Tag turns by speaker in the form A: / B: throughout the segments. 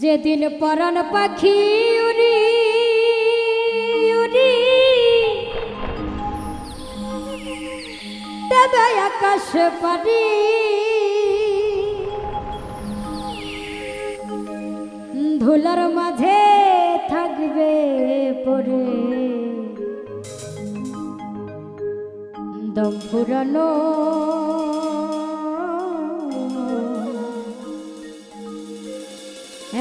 A: যেদিন পরন পাখি উড়ি উড়ি। দেবে আকাশ পাড়ি ধুলার মাঝে থাকবে পরে। দম্পুরানো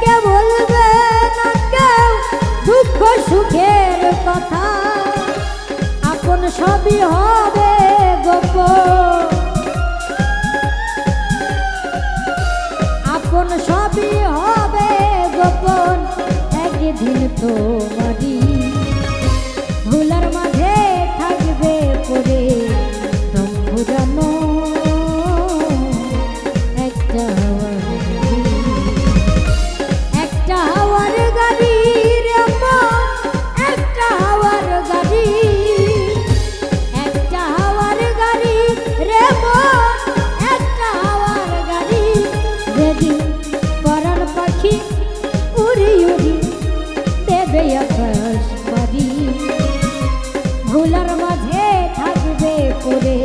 A: কে বলবে না কেউ? দুঃখ সুখের কথা। আপন সবই হবে গোপ আপন সবই হবে গোপন। একদিন তোমার যদি পরার পাখি উড়ি উড়ি দেবে আকাশ পারি ভোলার মাঝে থাকবে করে